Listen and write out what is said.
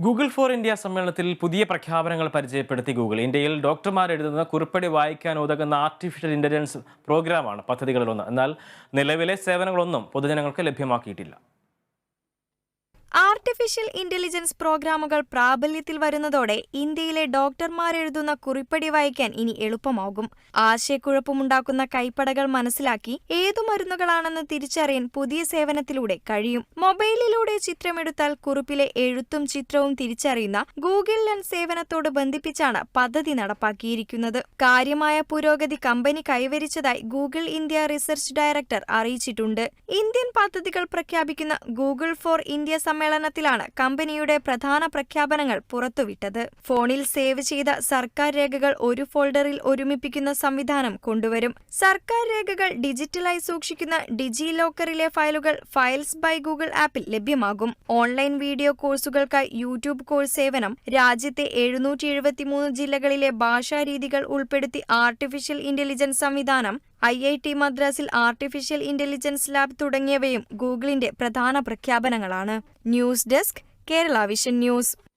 Google for India സമ്മേളനത്തിൽ പുതിയ പ്രഖ്യാപനങ്ങൾ പരിചയപ്പെടുത്തി ഗൂഗിൾ. ഇന്ത്യയിൽ ഡോക്ടർമാർ എഴുതുന്ന കുറിപ്പടി വായിക്കാൻ ഉതകുന്ന ആർട്ടിഫിഷ്യൽ ഇന്റലിജൻസ് പ്രോഗ്രാമാണ് പദ്ധതികളിലൊന്ന്. എന്നാൽ നിലവിലെ സേവനങ്ങളൊന്നും പൊതുജനങ്ങൾക്ക് ലഭ്യമാക്കിയിട്ടില്ല. ആർട്ടിഫിഷ്യൽ ഇന്റലിജൻസ് പ്രോഗ്രാമുകൾ പ്രാബല്യത്തിൽ വരുന്നതോടെ ഇന്ത്യയിലെ ഡോക്ടർമാർ എഴുതുന്ന കുറിപ്പടി വായിക്കാൻ ഇനി എളുപ്പമാകും. ആശയക്കുഴപ്പമുണ്ടാക്കുന്ന കൈപ്പടകൾ മനസ്സിലാക്കി ഏതു മരുന്നുകളാണെന്ന് തിരിച്ചറിയാൻ പുതിയ സേവനത്തിലൂടെ കഴിയും. മൊബൈലിലൂടെ ചിത്രമെടുത്താൽ കുറിപ്പിലെ എഴുത്തും ചിത്രവും തിരിച്ചറിയുന്ന ഗൂഗിൾ ലെൻസ് സേവനത്തോട് ബന്ധിപ്പിച്ചാണ് പദ്ധതി നടപ്പാക്കിയിരിക്കുന്നത്. കാര്യമായ പുരോഗതി കമ്പനി കൈവരിച്ചതായി ഗൂഗിൾ ഇന്ത്യ റിസർച്ച് ഡയറക്ടർ അറിയിച്ചിട്ടുണ്ട്. ഇന്ത്യൻ പദ്ധതികൾ പ്രഖ്യാപിക്കുന്ന ഗൂഗിൾ ഫോർ ഇന്ത്യ സമ്മേളനത്തിലാണ് കമ്പനിയുടെ പ്രധാന പ്രഖ്യാപനങ്ങൾ പുറത്തുവിട്ടത്. ഫോണിൽ സേവ് ചെയ്ത സർക്കാർ രേഖകൾ ഒരു ഫോൾഡറിൽ ഒരുമിപ്പിക്കുന്ന സംവിധാനം കൊണ്ടുവരും. സർക്കാർ രേഖകൾ ഡിജിറ്റലായി സൂക്ഷിക്കുന്ന ഡിജി ലോക്കറിലെ ഫയലുകൾ ഫയൽസ് ബൈ ഗൂഗിൾ ആപ്പിൽ ലഭ്യമാകും. ഓൺലൈൻ വീഡിയോ കോഴ്സുകൾക്കായി യൂട്യൂബ് കോഴ്സ് സേവനം രാജ്യത്തെ എഴുന്നൂറ്റി ജില്ലകളിലെ ഭാഷാരീതികൾ ഉൾപ്പെടുത്തി ആർട്ടിഫിഷ്യൽ ഇന്റലിജൻസ് സംവിധാനം ഐ ഐ ടി മദ്രാസിൽ ആർട്ടിഫിഷ്യൽ ഇന്റലിജൻസ് ലാബ് തുടങ്ങിയവയും ഗൂഗിളിന്റെ പ്രധാന പ്രഖ്യാപനങ്ങളാണ്. News desk Kerala vision news.